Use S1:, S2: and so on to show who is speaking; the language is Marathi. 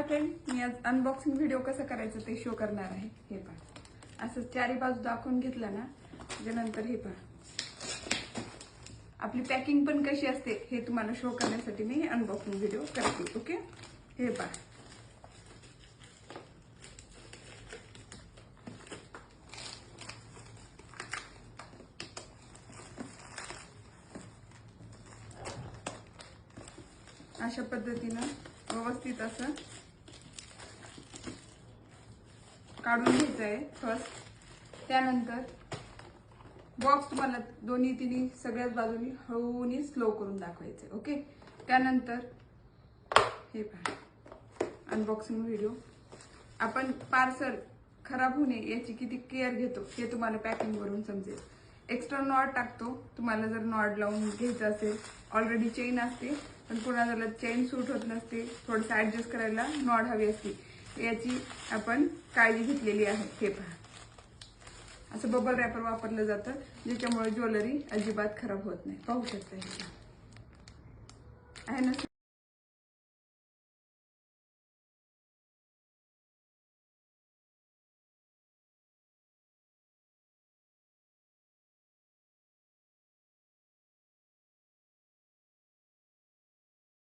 S1: हाय फ्रेंड मी आज अनबॉक्सिंग व्हिडिओ कसं करायचं ते शो करणार आहे. हे पहा. असं चारी बाजू दाखवून घेतलं ना त्याच्यानंतर हे पहा. आपली पॅकिंग पण कशी असते हे तुम्हाला शो करण्यासाठी मी अनबॉक्सिंग व्हिडिओ करते ओके हे पहा. अशा पद्धतीनं व्यवस्थित असं काढून घ्यायचं आहे फर्स्ट त्यानंतर बॉक्स तुम्हाला दोन्ही तिन्ही सगळ्याच बाजूनी हळूनी स्लो करून दाखवायचे ओके त्यानंतर हे पहा. अनबॉक्सिंग व्हिडिओ आपण पार्सल खराब होऊ नये याची किती केअर घेतो हे तुम्हाला पॅकिंगवरून समजेल. एक्स्ट्रा नॉड टाकतो. तुम्हाला जर नॉड लावून घ्यायचं असेल ऑलरेडी चेन असते पण कुणाला चेन सूट होत नसते थोडंसं ॲडजस्ट करायला नॉड हवी असते याची आपण काळजी घेतलेली आहे. हे पहा. असं बबल रॅपर वापरलं जातं ज्याच्यामुळे ज्वेलरी अजिबात खराब होत नाही. पाहू शकता आहे ना?